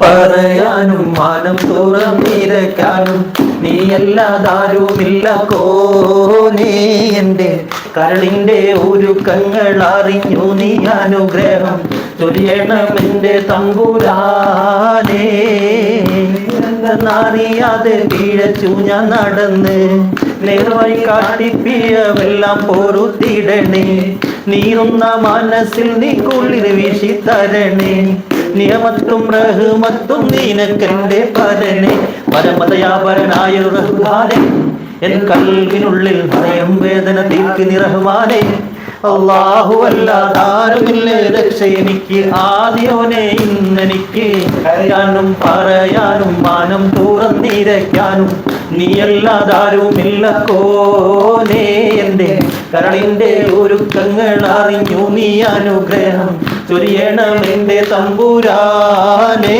പറയാനും മാനം തുറന്നിരക്കാനും നീ നീയല്ലാതാരുമില്ല കോനേ. എന്റെ കരളിന്റെ ഒരുക്കങ്ങൾ അറിഞ്ഞു നീ അനുഗ്രഹം ചൊരിയണമെന്റെ തമ്പുരാനേ. എന്നറിയാതെ വീഴച്ചു ഞാൻ നടന്ന് നേർവഴി കാട്ടിപ്പിയവെല്ലാം പൊറുത്തിടണേ. നീറുന്ന മനസ്സിൽ നീ കുളിർ വീശി തരണേ നിയമത്തും റഹ്മത്തും നീനക്കെന്റെ പരനെ. പരമതയാപരനായ റഹ്മാനെ എൻ കൽവിനുള്ളിൽ ഭയം വേദന തീർക്കി നിറഹ്മാനെ അള്ളാഹു അല്ലാതാരുമില്ലേ രക്ഷ എനിക്ക്? ആദ്യോനെ ഇന്നെനിക്ക് കരയാനും പറയാനും മാനം തുറന്നിരയ്ക്കാനും നീയല്ലാതാരുമില്ല കോനെ. എന്റെ കരളിന്റെ ഒരുക്കങ്ങൾ അറിഞ്ഞു നീ അനുഗ്രഹം ചൊരിയണം എന്റെ തമ്പുരാനേ.